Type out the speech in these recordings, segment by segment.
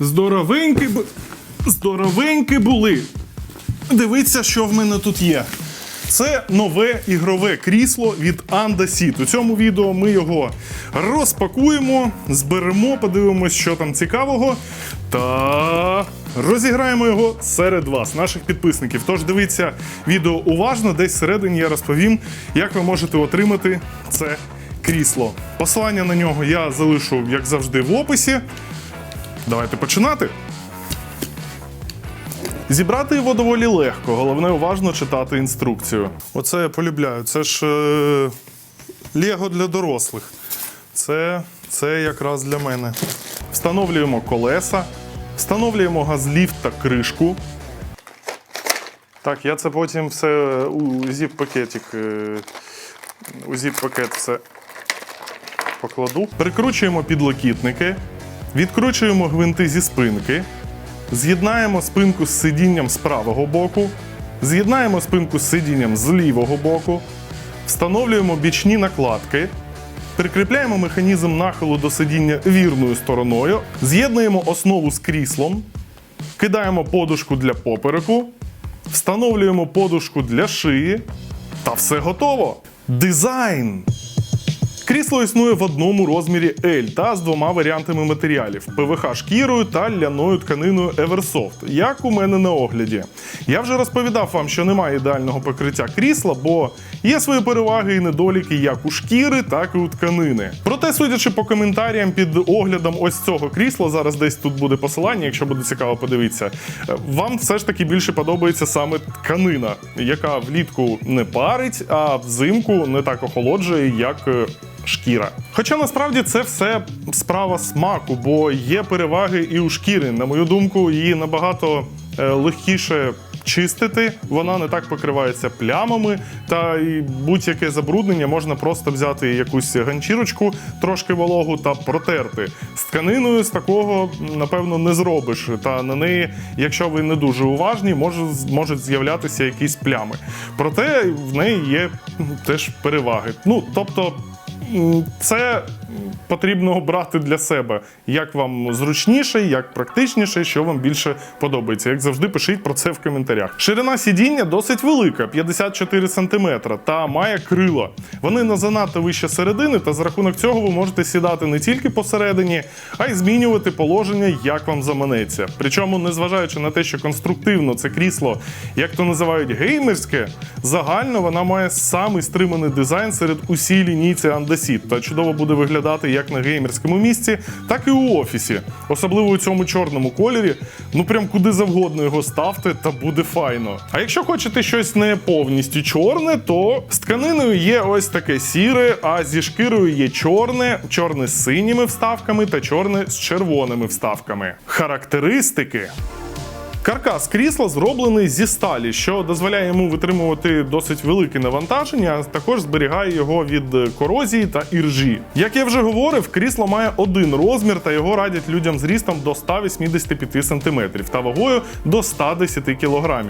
Здоровенькі б... Здоровенькі були. Дивіться, що в мене тут є. Це нове ігрове крісло від Anda Seat. У цьому відео ми його розпакуємо, зберемо, подивимось, що там цікавого. Та розіграємо його серед вас, наших підписників. Тож дивіться відео уважно, десь всередині я розповім, як ви можете отримати це крісло. Посилання на нього я залишу, як завжди, в описі. Давайте починати. Зібрати його доволі легко, головне уважно читати інструкцію. Оце я полюбляю. Це ж е, Лего для дорослих. Це, це якраз для мене. Встановлюємо колеса, встановлюємо газліфт та кришку. Так, я це потім все у зіп-пакетик. е, У зіп-пакет все покладу. Прикручуємо підлокітники, відкручуємо гвинти зі спинки. З'єднаємо спинку з сидінням з правого боку, з'єднаємо спинку з сидінням з лівого боку, встановлюємо бічні накладки, прикріпляємо механізм нахилу до сидіння вірною стороною, з'єднуємо основу з кріслом, кидаємо подушку для попереку, встановлюємо подушку для шиї, та все готово. Дизайн! Крісло існує в одному розмірі L та з двома варіантами матеріалів: ПВХ шкірою та ляною тканиною Eversoft, як у мене на огляді. Я вже розповідав вам, що немає ідеального покриття крісла, бо є свої переваги і недоліки як у шкіри, так і у тканини. Проте, судячи по коментарям під оглядом ось цього крісла, зараз десь тут буде посилання, якщо буде цікаво, подивіться. е, Вам все ж таки більше подобається саме тканина, яка влітку не парить, а взимку не так охолоджує, як. Шкіра. Хоча насправді це все справа смаку, бо є переваги і у шкіри. На мою думку, її набагато е, легкіше чистити, вона не так покривається плямами, та і будь-яке забруднення можна просто взяти якусь ганчірочку, трошки вологу та протерти. З тканиною з такого, напевно, не зробиш. Та на неї, якщо ви не дуже уважні, може, можуть з'являтися якісь плями. Проте в неї є теж переваги. Ну, тобто. Це потрібно обрати для себе, як вам зручніше, як практичніше, що вам більше подобається. Як завжди, пишіть про це в коментарях. Ширина сидіння досить велика 54 см, та має крила. Вони не занадто вище середини, та за рахунок цього ви можете сідати не тільки посередині, а й змінювати положення, як вам заманеться. Причому, незважаючи на те, що конструктивно це крісло, як то називають геймерське, загально вона має самий стриманий дизайн серед усій лінійці Andasit та чудово буде виглядати як на геймерському місці, так і у офісі. Особливо у цьому чорному кольорі. Ну прям куди завгодно його ставте, та буде файно. А якщо хочете щось не повністю чорне, то з тканиною є ось таке сіре, а зі шкірою є чорне, чорне з синіми вставками та чорне з червоними вставками. Характеристики. Каркас крісла зроблений зі сталі, що дозволяє йому витримувати досить велике навантаження, а також зберігає його від корозії та іржі. Як я вже говорив, крісло має один розмір та його радять людям з рістом до 185 см та вагою до 110 кг.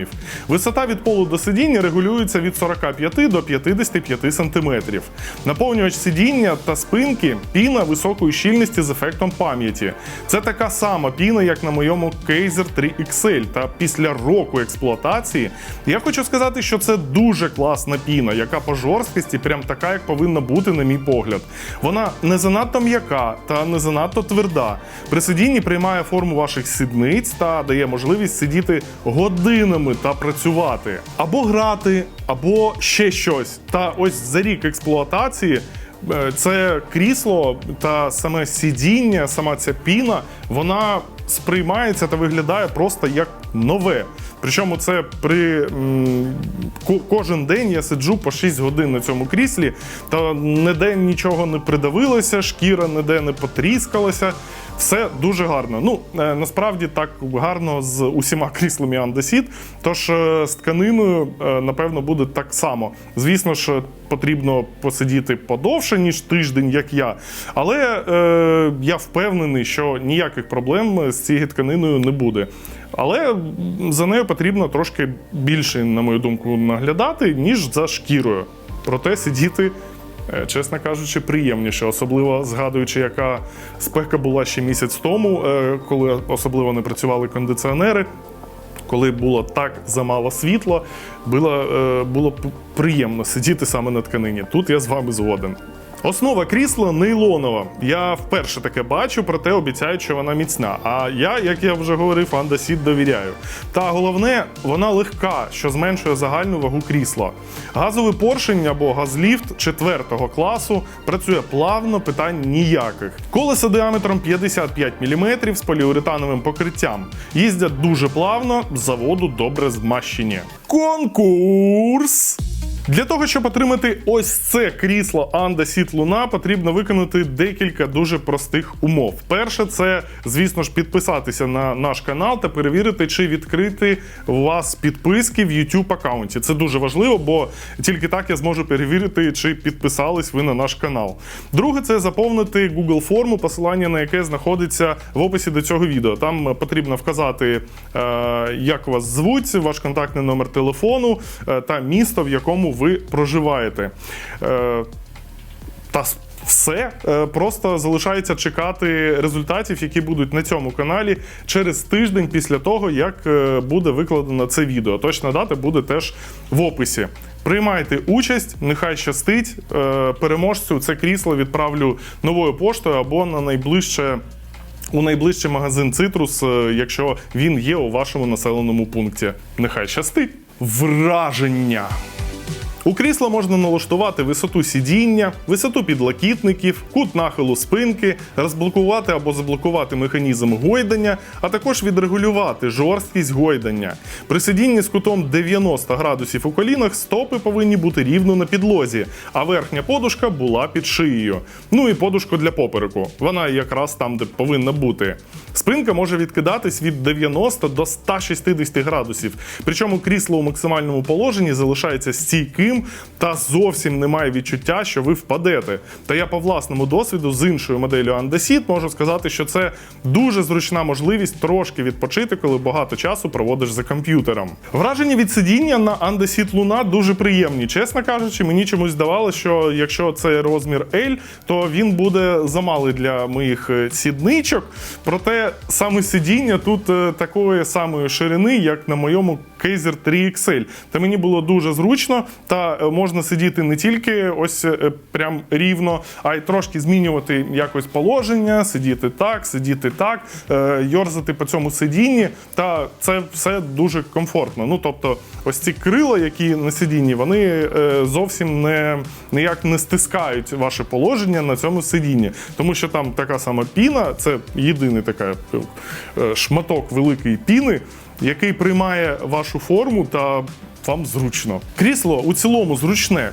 Висота від полу до сидіння регулюється від 45 до 55 см. Наповнювач сидіння та спинки піна високої щільності з ефектом пам'яті. Це така сама піна, як на моєму Kaiser 3 XL. Та після року експлуатації я хочу сказати, що це дуже класна піна, яка по жорсткості прям така, як повинна бути, на мій погляд. Вона не занадто м'яка та не занадто тверда. При сидінні приймає форму ваших сідниць та дає можливість сидіти годинами та працювати, або грати, або ще щось. Та ось за рік експлуатації. Е, Це крісло та саме сидіння, сама ця піна, вона сприймається та виглядає просто як нове. Причому це при ко- кожен день я сиджу по 6 годин на цьому кріслі, та ніде нічого не придавилося, шкіра ніде не потріскалася. Все дуже гарно. Ну е, насправді так гарно з усіма кріслами Андесіт. Тож е, з тканиною, е, напевно, буде так само. Звісно ж, потрібно посидіти подовше, ніж тиждень, як я. Але е, я впевнений, що ніяких проблем з цією тканиною не буде. Але за нею потрібно трошки більше, на мою думку, наглядати, ніж за шкірою. Проте сидіти чесно кажучи, приємніше, особливо згадуючи, яка спека була ще місяць тому, е, коли особливо не працювали кондиціонери. Коли було так замало світла, було, е, було приємно сидіти саме на тканині. Тут я з вами згоден. Основа крісла нейлонова. Я вперше таке бачу, проте обіцяють, що вона міцна. А я, як я вже говорив, андасіт довіряю. Та головне, вона легка, що зменшує загальну вагу крісла. Газовий поршень або газліфт четвертого класу працює плавно, питань ніяких. Колеса діаметром 55 мм з поліуретановим покриттям. Їздять дуже плавно, з заводу добре змащені. Конкурс! Для того, щоб отримати ось це крісло Anda Sit Luna, потрібно виконати декілька дуже простих умов. Перше, це, звісно ж, підписатися на наш канал та перевірити, чи відкрити у вас підписки в YouTube аккаунті. Це дуже важливо, бо тільки так я зможу перевірити, чи підписались ви на наш канал. Друге, це заповнити Google форму, посилання на яке знаходиться в описі до цього відео. Там е, потрібно вказати, е, як вас звуть, ваш контактний номер телефону е, та місто, в якому ви проживаєте. Е, Та все Е, просто залишається чекати результатів, які будуть на цьому каналі через тиждень після того, як е, буде викладено це відео. Точна дата буде теж в описі. Приймайте участь, нехай щастить. Переможцю це крісло відправлю новою поштою або на найближче. У найближчий магазин Цитрус, якщо він є у вашому населеному пункті. Нехай щастить. Враження. У крісло можна налаштувати висоту сидіння, висоту підлокітників, кут нахилу спинки, розблокувати або заблокувати механізм гойдання, а також відрегулювати жорсткість гойдання. При сидінні з кутом 90 градусів у колінах стопи повинні бути рівно на підлозі, а верхня подушка була під шиєю. Ну і подушка для попереку. Вона якраз там, де повинна бути. Спинка може відкидатись від 90 до 160 градусів. Причому крісло у максимальному положенні залишається стійким та зовсім немає відчуття, що ви впадете. Та я по власному досвіду з іншою моделлю Andasit можу сказати, що це дуже зручна можливість трошки відпочити, коли багато часу проводиш за комп'ютером. Враження від сидіння на Andasit Luna дуже приємні. Чесно кажучи, мені чомусь здавалося, що якщо це розмір L, то він буде замалий для моїх е, сідничок. Проте саме сидіння тут е, такої самої ширини, як на моєму Kaiser 3 XL. Та мені було дуже зручно, та е, можна сидіти не тільки ось е, прям рівно, а й трошки змінювати якось положення, сидіти так, сидіти так, е, йорзати по цьому сидінні. Та це все дуже комфортно. Ну тобто, ось ці крила, які на сидінні, вони зовсім не ніяк не стискають ваше положення на цьому сидінні, тому що там така сама піна, це єдиний така шматок великої піни який приймає вашу форму та вам зручно. Крісло у цілому зручне.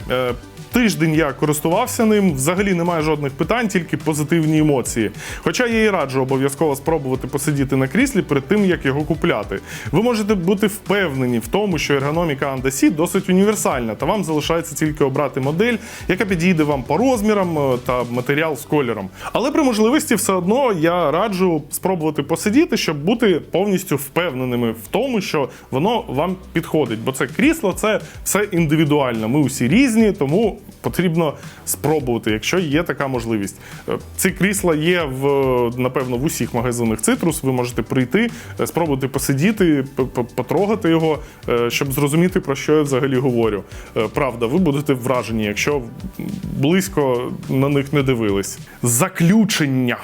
Тиждень я користувався ним, взагалі немає жодних питань, тільки позитивні емоції. Хоча я і раджу обов'язково спробувати посидіти на кріслі перед тим, як його купляти. Ви можете бути впевнені в тому, що ергономіка Andasit досить універсальна, та вам залишається тільки обрати модель, яка підійде вам по розмірам е, та матеріал з кольором. Але при можливості все одно я раджу спробувати посидіти, щоб бути повністю впевненими в тому, що воно вам підходить. Бо це крісло, це все індивідуально. Ми усі різні, тому потрібно спробувати, якщо є така можливість. Е, Ці крісла є в напевно в усіх магазинах цитрус. Ви можете прийти, е, спробувати посидіти, потрогати його, е, щоб зрозуміти про що я взагалі говорю. Правда, ви будете вражені, якщо близько на них не дивились. Заключення.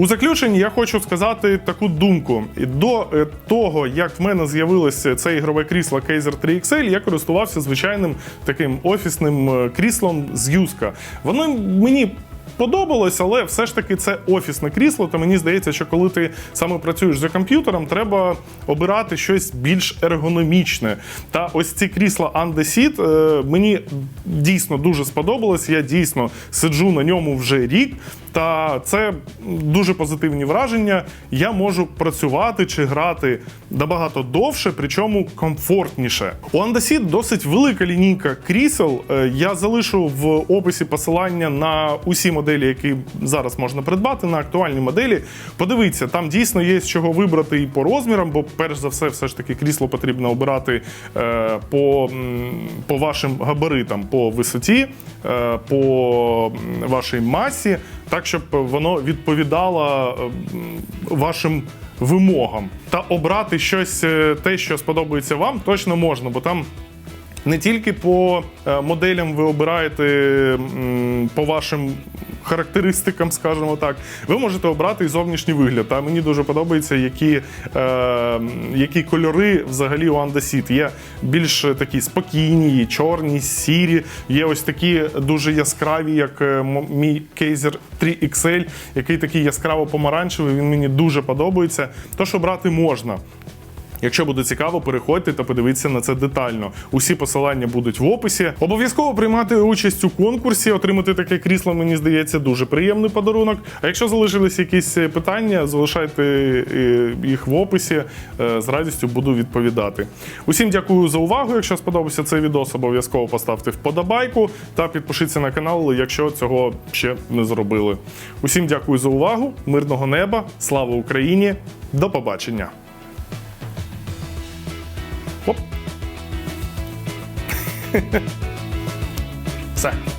У заключенні я хочу сказати таку думку. До е, того, як в мене з'явилося це ігрове крісло Kaiser 3 XL, я користувався звичайним таким офісним е, кріслом з Юска. Воно мені. Подобалось, але все ж таки це офісне крісло. То мені здається, що коли ти саме працюєш за комп'ютером, треба обирати щось більш ергономічне. Та ось ці крісла Andesit е, мені дійсно дуже сподобалось. Я дійсно сиджу на ньому вже рік. Та це дуже позитивні враження. Я можу працювати чи грати набагато довше, причому комфортніше. У Andasit досить велика лінійка крісел. Е, Я залишу в описі посилання на усі моделі моделі, які зараз можна придбати, на актуальні моделі. Подивіться, там дійсно є з чого вибрати і по розмірам, бо перш за все, все ж таки крісло потрібно обирати е, по, по вашим габаритам, по висоті, е, по вашій масі, так щоб воно відповідало е, вашим вимогам. Та обрати щось, те, що сподобається вам, точно можна, бо там не тільки по моделям ви обираєте по вашим характеристикам, скажімо так, ви можете обрати і зовнішній вигляд. Та мені дуже подобається, які, е, які кольори взагалі у Андасіт. Є більш такі спокійні, чорні, сірі, є ось такі дуже яскраві, як е, мій кейзер 3XL, який такий яскраво помаранчевий. Він мені дуже подобається. Тож обрати можна. Якщо буде цікаво, переходьте та подивіться на це детально. Усі посилання будуть в описі. Обов'язково приймати участь у конкурсі, отримати таке крісло, мені здається, дуже приємний подарунок. А якщо залишились якісь е, питання, залишайте е, їх в описі. Е, З радістю буду відповідати. Усім дякую за увагу. Якщо сподобався цей відос, обов'язково поставте вподобайку та підпишіться на канал, якщо цього ще не зробили. Усім дякую за увагу. Мирного неба, слава Україні! До побачення! Оп. Все.